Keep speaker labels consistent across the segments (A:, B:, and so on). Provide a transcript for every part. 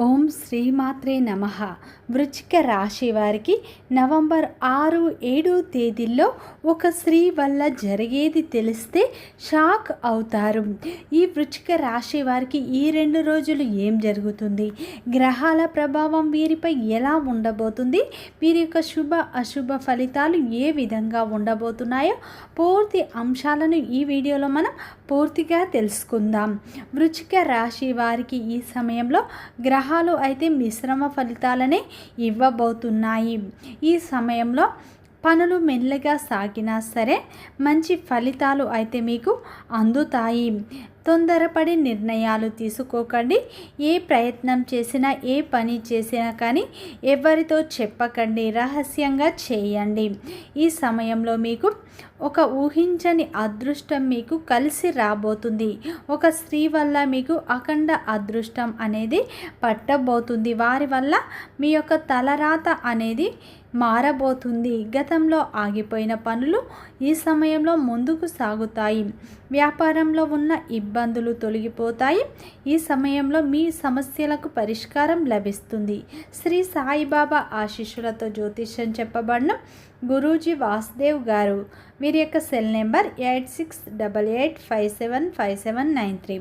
A: ఓం శ్రీమాత్రే నమ. వృచ్చిక రాశి వారికి నవంబర్ ఆరు ఏడు తేదీల్లో ఒక స్త్రీ వల్ల జరిగేది తెలిస్తే షాక్ అవుతారు. ఈ వృచ్చిక రాశి వారికి ఈ రెండు రోజులు ఏం జరుగుతుంది? గ్రహాల ప్రభావం వీరిపై ఎలా ఉండబోతుంది? వీరి యొక్క శుభ అశుభ ఫలితాలు ఏ విధంగా ఉండబోతున్నాయో పూర్తి అంశాలను ఈ వీడియోలో మనం పూర్తిగా తెలుసుకుందాం. వృచ్చిక రాశి వారికి ఈ సమయంలో గ్రహ గ్రహాలు అయితే మిశ్రమ ఫలితాలనే ఇవ్వబోతున్నాయి. ఈ సమయంలో పనులు మెల్లగా సాగినా సరే మంచి ఫలితాలు అయితే మీకు అందుతాయి. తొందరపడి నిర్ణయాలు తీసుకోకండి. ఏ ప్రయత్నం చేసినా ఏ పని చేసినా కానీ ఎవరితో చెప్పకండి. రహస్యంగా చేయండి. ఈ సమయంలో మీకు ఒక ఊహించని అదృష్టం మీకు కలిసి రాబోతుంది. ఒక స్త్రీ వల్ల మీకు అఖండ అదృష్టం అనేది పట్టబోతుంది. వారి వల్ల మీ యొక్క తలరాత అనేది మారబోతుంది. గతంలో ఆగిపోయిన పనులు ఈ సమయంలో ముందుకు సాగుతాయి. వ్యాపారంలో ఉన్న ఇబ్బందులు తొలగిపోతాయి. ఈ సమయంలో మీ సమస్యలకు పరిష్కారం లభిస్తుంది. శ్రీ సాయిబాబా ఆశీస్సులతో జ్యోతిష్యం చెప్పబడిన. గురూజీ వాసుదేవ్ గారు. వీరి యొక్క cell number eight six double eight five seven five seven nine three.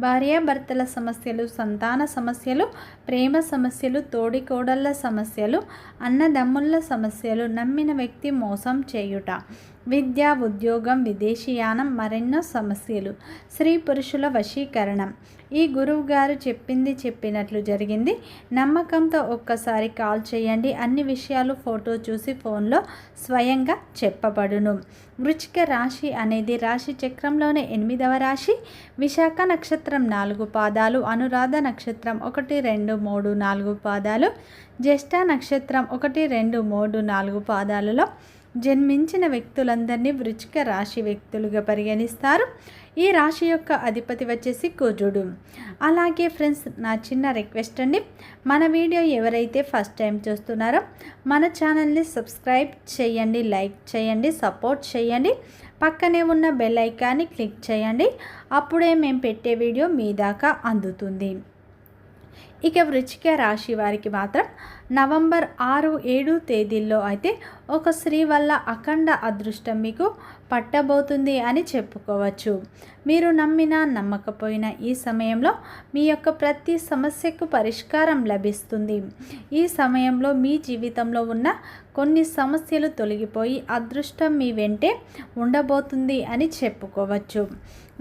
A: భార్యాభర్తల సమస్యలు సంతాన సమస్యలు ప్రేమ సమస్యలు తోడికోడళ్ళ సమస్యలు అన్నదమ్ముళ్ళ సమస్యలు నమ్మిన వ్యక్తి మోసం చేయుట. విద్య ఉద్యోగం విదేశీయానం మరెన్నో సమస్యలు. స్త్రీ పురుషుల వశీకరణం. ఈ గురువు గారు చెప్పింది చెప్పినట్లు జరిగింది. నమ్మకంతో ఒక్కసారి కాల్ చేయండి. అన్ని విషయాలు ఫోటో చూసి ఫోన్లో స్వయంగా చెప్పబడును. వృచిక రాశి అనేది రాశి చక్రంలోనే ఎనిమిదవ రాశి. విశాఖ నక్షత్రం నాలుగు పాదాలు అనురాధ నక్షత్రం ఒకటి రెండు మూడు నాలుగు పాదాలు జ్యేష్ఠ నక్షత్రం ఒకటి రెండు మూడు నాలుగు పాదాలలో జన్మించిన వ్యక్తులందరినీ వృచ్చిక రాశి వ్యక్తులుగా పరిగణిస్తారు. ఈ రాశి యొక్క అధిపతి వచ్చేసి కుజుడు. అలాగే ఫ్రెండ్స్ నా చిన్న రిక్వెస్ట్ అండి. మన వీడియో ఎవరైతే ఫస్ట్ టైం చూస్తున్నారో మన ఛానల్ని సబ్స్క్రైబ్ చేయండి లైక్ చేయండి సపోర్ట్ చేయండి. పక్కనే ఉన్న బెల్ ఐకాన్ని క్లిక్ చేయండి. అప్పుడే మేము పెట్టే వీడియో మీ దాకా అందుతుంది. ఇక వృచ్చిక రాశి వారికి మాత్రం నవంబర్ ఆరు ఏడు తేదీల్లో అయితే ఒక స్త్రీ వల్ల అఖండ అదృష్టం మీకు పట్టబోతుంది అని చెప్పుకోవచ్చు. మీరు నమ్మినా నమ్మకపోయినా ఈ సమయంలో మీ యొక్క ప్రతి సమస్యకు పరిష్కారం లభిస్తుంది. ఈ సమయంలో మీ జీవితంలో ఉన్న కొన్ని సమస్యలు తొలగిపోయి అదృష్టం మీ వెంటే ఉండబోతుంది అని చెప్పుకోవచ్చు.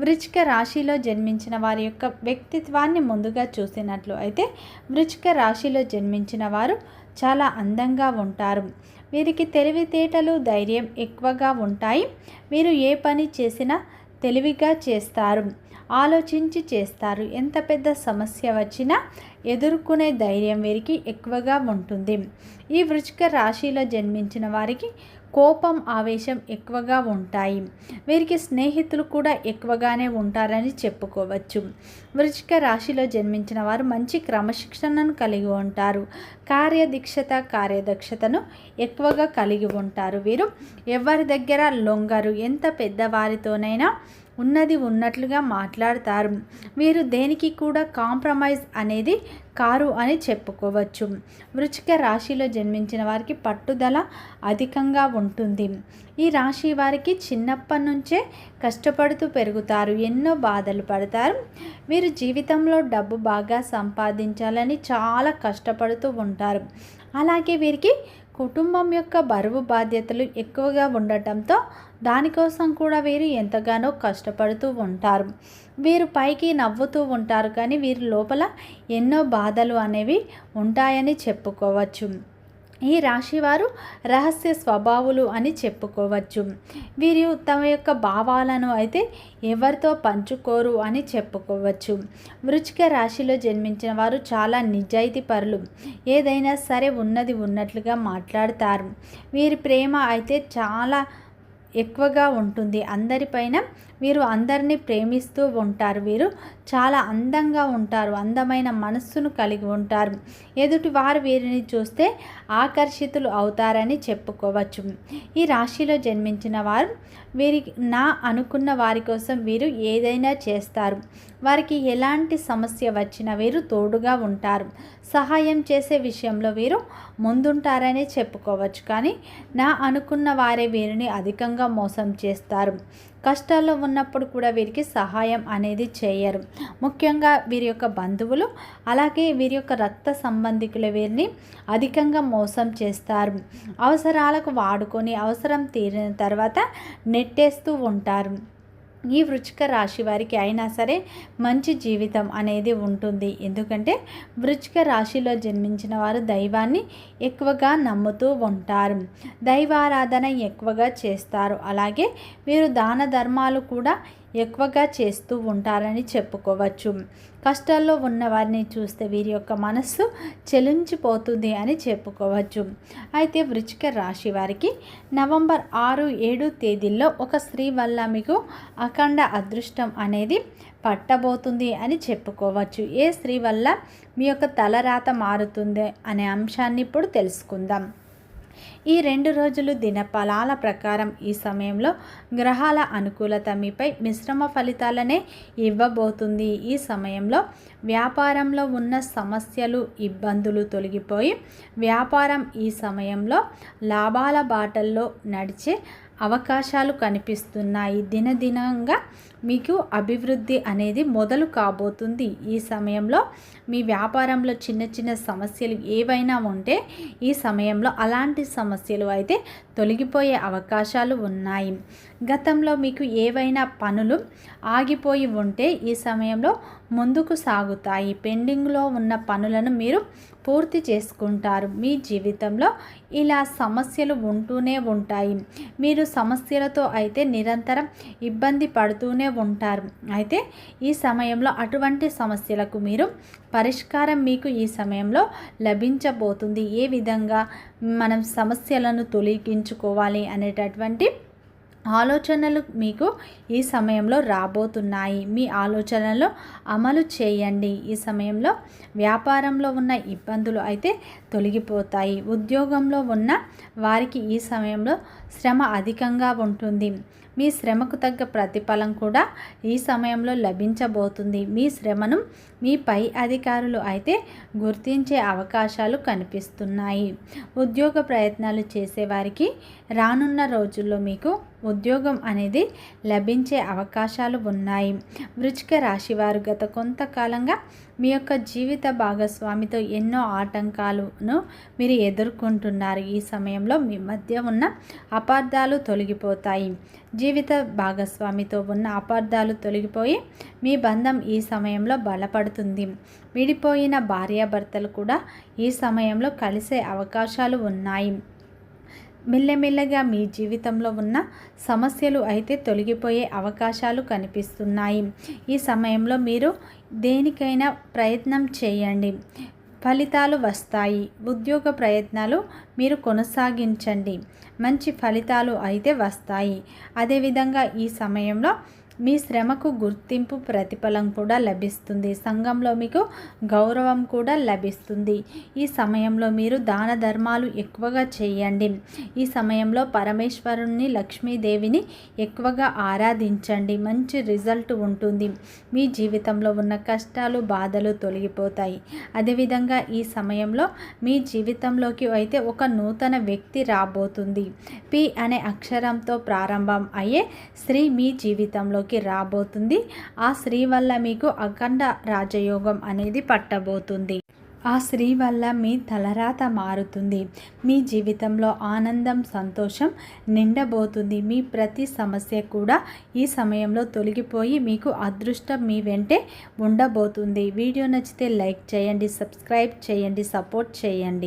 A: వృచ్చిక రాశిలో జన్మించిన వారి యొక్క వ్యక్తిత్వాన్ని ముందుగా చూసినట్లు అయితే వృచ్చిక రాశిలో జన్మించిన వారు చాలా అందంగా ఉంటారు. వీరికి తెలివితేటలు ధైర్యం ఎక్కువగా ఉంటాయి. వీరు ఏ పని చేసినా తెలివిగా చేస్తారు. ఆలోచించి చేస్తారు. ఎంత పెద్ద సమస్య వచ్చినా ఎదుర్కొనే ధైర్యం వీరికి ఎక్కువగా ఉంటుంది. ఈ వృచ్చిక రాశిలో జన్మించిన వారికి కోపం ఆవేశం ఎక్కువగా ఉంటాయి. వీరికి స్నేహితులు కూడా ఎక్కువగానే ఉంటారని చెప్పుకోవచ్చు. వృచ్చిక రాశిలో జన్మించిన వారు మంచి క్రమశిక్షణను కలిగి ఉంటారు. కార్యదీక్షత కార్యదక్షతను ఎక్కువగా కలిగి ఉంటారు వీరు. ఎవరి దగ్గర లొంగరు ఎంత పెద్దవారితోనైనా ఉన్నది ఉన్నట్లుగా మాట్లాడతారు. వీరు దేనికి కూడా కాంప్రమైజ్ అనేది కారు అని చెప్పుకోవచ్చు. వృచ్చిక రాశిలో జన్మించిన వారికి పట్టుదల అధికంగా ఉంటుంది. ఈ రాశి వారికి చిన్నప్పటి నుంచే కష్టపడుతూ పెరుగుతారు. ఎన్నో బాధలు పడతారు. వీరు జీవితంలో డబ్బు బాగా సంపాదించాలని చాలా కష్టపడుతూ ఉంటారు. అలాగే వీరికి కుటుంబం యొక్క బరువు బాధ్యతలు ఎక్కువగా ఉండటంతో దానికోసం కూడా వీరు ఎంతగానో కష్టపడుతూ ఉంటారు. వీరు పైకి నవ్వుతూ ఉంటారు కానీ వీరి లోపల ఎన్నో బాధలు అనేవి ఉంటాయని చెప్పుకోవచ్చు. ఈ రాశివారు రహస్య స్వభావులు అని చెప్పుకోవచ్చు. వీరు తమ యొక్క భావాలను అయితే ఎవరితో పంచుకోరు అని చెప్పుకోవచ్చు. వృచ్చిక రాశిలో జన్మించిన వారు చాలా నిజాయితీ పరులు. ఏదైనా సరే ఉన్నది ఉన్నట్లుగా మాట్లాడతారు. వీరి ప్రేమ అయితే చాలా ఎక్కువగా ఉంటుంది. అందరిపైన వీరు అందరినీ ప్రేమిస్తూ ఉంటారు. వీరు చాలా అందంగా ఉంటారు. అందమైన మనస్సును కలిగి ఉంటారు. ఎదుటి వారు వీరిని చూస్తే ఆకర్షితులు అవుతారని చెప్పుకోవచ్చు. ఈ రాశిలో జన్మించిన వారు వీరి నా అనుకున్న వారి కోసం వీరు ఏదైనా చేస్తారు. వారికి ఎలాంటి సమస్య వచ్చినా వీరు తోడుగా ఉంటారు. సహాయం చేసే విషయంలో వీరు ముందుంటారనే చెప్పుకోవచ్చు. కానీ నా అనుకున్న వారే వీరిని అధికంగా మోసం చేస్తారు. కష్టాల్లో ఉన్నప్పుడు కూడా వీరికి సహాయం అనేది చేయరు. ముఖ్యంగా వీరి యొక్క బంధువులు అలాగే వీరి యొక్క రక్త సంబంధికులు వీరిని అధికంగా మోసం చేస్తారు. అవసరాలకు వాడుకొని అవసరం తీరిన తర్వాత నెట్టేస్తూ ఉంటారు. ఈ వృచ్చిక రాశి వారికి అయినా సరే మంచి జీవితం అనేది ఉంటుంది. ఎందుకంటే వృచ్చిక రాశిలో జన్మించిన వారు దైవాన్ని ఎక్కువగా నమ్ముతూ ఉంటారు. దైవారాధన ఎక్కువగా చేస్తారు. అలాగే వీరు దాన ధర్మాలు కూడా ఎక్కువగా చేస్తూ ఉంటారని చెప్పుకోవచ్చు. కష్టాల్లో ఉన్న వారిని చూస్తే వీరి యొక్క మనస్సు చెలించిపోతుంది అని చెప్పుకోవచ్చు. అయితే వృచ్చిక రాశి వారికి నవంబర్ ఆరు ఏడు తేదీల్లో ఒక స్త్రీ వల్ల మీకు అఖండ అదృష్టం అనేది పట్టబోతుంది అని చెప్పుకోవచ్చు. ఏ స్త్రీ వల్ల మీ యొక్క తలరాత మారుతుంది అనే అంశాన్ని ఇప్పుడు తెలుసుకుందాం. ఈ రెండు రోజులు దినఫలాల ప్రకారం ఈ సమయంలో గ్రహాల అనుకూలత మీపై మిశ్రమ ఫలితాలనే ఇవ్వబోతుంది. ఈ సమయంలో వ్యాపారంలో ఉన్న సమస్యలు ఇబ్బందులు తొలగిపోయి వ్యాపారం ఈ సమయంలో లాభాల బాటల్లో నడిచే అవకాశాలు కనిపిస్తున్నాయి. దినదినంగా మీకు అభివృద్ధి అనేది మొదలు కాబోతుంది. ఈ సమయంలో మీ వ్యాపారంలో చిన్న చిన్న సమస్యలు ఏవైనా ఉంటే ఈ సమయంలో అలాంటి సమస్యలు అయితే తొలగిపోయే అవకాశాలు ఉన్నాయి. గతంలో మీకు ఏవైనా పనులు ఆగిపోయి ఉంటే ఈ సమయంలో ముందుకు సాగుతాయి. పెండింగ్లో ఉన్న పనులను మీరు పూర్తి చేసుకుంటారు. మీ జీవితంలో ఇలా సమస్యలు ఉంటూనే ఉంటాయి. మీరు సమస్యలతో అయితే నిరంతరం ఇబ్బంది పడుతూనే ఉంటారు. అయితే ఈ సమయంలో అటువంటి సమస్యలకు మీరు పరిష్కారం మీకు ఈ సమయంలో లభించబోతుంది. ఏ విధంగా మనం సమస్యలను తొలగించుకోవాలి అనేటటువంటి ఆలోచనలు మీకు ఈ సమయంలో రాబోతున్నాయి. మీ ఆలోచనలు అమలు చేయండి. ఈ సమయంలో వ్యాపారంలో ఉన్న ఇబ్బందులు అయితే తొలగిపోతాయి. ఉద్యోగంలో ఉన్న వారికి ఈ సమయంలో శ్రమ అధికంగా ఉంటుంది. మీ శ్రమకు తగ్గ ప్రతిఫలం కూడా ఈ సమయంలో లభించబోతుంది. మీ శ్రమను మీ పై అధికారులు అయితే గుర్తించే అవకాశాలు కనిపిస్తున్నాయి. ఉద్యోగ ప్రయత్నాలు చేసేవారికి రానున్న రోజుల్లో మీకు ఉద్యోగం అనేది లభించే అవకాశాలు ఉన్నాయి. వృచిక రాశి వారు గత కొంతకాలంగా మీ యొక్క జీవిత భాగస్వామితో ఎన్నో ఆటంకాలను మీరు ఎదుర్కొంటున్నారు. ఈ సమయంలో మీ మధ్య ఉన్న అపార్థాలు తొలగిపోతాయి. జీవిత భాగస్వామితో ఉన్న అపార్థాలు తొలగిపోయి మీ బంధం ఈ సమయంలో బలపడుతుంది. విడిపోయిన భార్యాభర్తలు కూడా ఈ సమయంలో కలిసే అవకాశాలు ఉన్నాయి. మెల్లమెల్లగా మీ జీవితంలో ఉన్న సమస్యలు అయితే తొలగిపోయే అవకాశాలు కనిపిస్తున్నాయి. ఈ సమయంలో మీరు దేనికైనా ప్రయత్నం చేయండి. ఫలితాలు వస్తాయి. ఉద్యోగ ప్రయత్నాలు మీరు కొనసాగించండి. మంచి ఫలితాలు అయితే వస్తాయి. అదేవిధంగా ఈ సమయంలో మీ శ్రమకు గుర్తింపు ప్రతిఫలం కూడా లభిస్తుంది. సంఘంలో మీకు గౌరవం కూడా లభిస్తుంది. ఈ సమయంలో మీరు దాన ధర్మాలు ఎక్కువగా చేయండి. ఈ సమయంలో పరమేశ్వరుణ్ణి లక్ష్మీదేవిని ఎక్కువగా ఆరాధించండి. మంచి రిజల్ట్ ఉంటుంది. మీ జీవితంలో ఉన్న కష్టాలు బాధలు తొలగిపోతాయి. అదేవిధంగా ఈ సమయంలో మీ జీవితంలోకి అయితే ఒక నూతన వ్యక్తి రాబోతుంది. పి అనే అక్షరంతో ప్రారంభం అయ్యే స్త్రీ మీ జీవితంలోకి మీకు రాబోతుంది. ఆ స్త్రీ వల్ల మీకు అఖండ రాజయోగం అనేది పట్టబోతుంది. ఆ స్త్రీ వల్ల మీ తలరాత మారుతుంది. మీ జీవితంలో ఆనందం సంతోషం నిండబోతుంది. మీ ప్రతి సమస్య కూడా ఈ సమయంలో తొలగిపోయి మీకు అదృష్టం మీ వెంటే ఉండబోతుంది. వీడియో నచ్చితే లైక్ చేయండి సబ్స్క్రైబ్ చేయండి సపోర్ట్ చేయండి.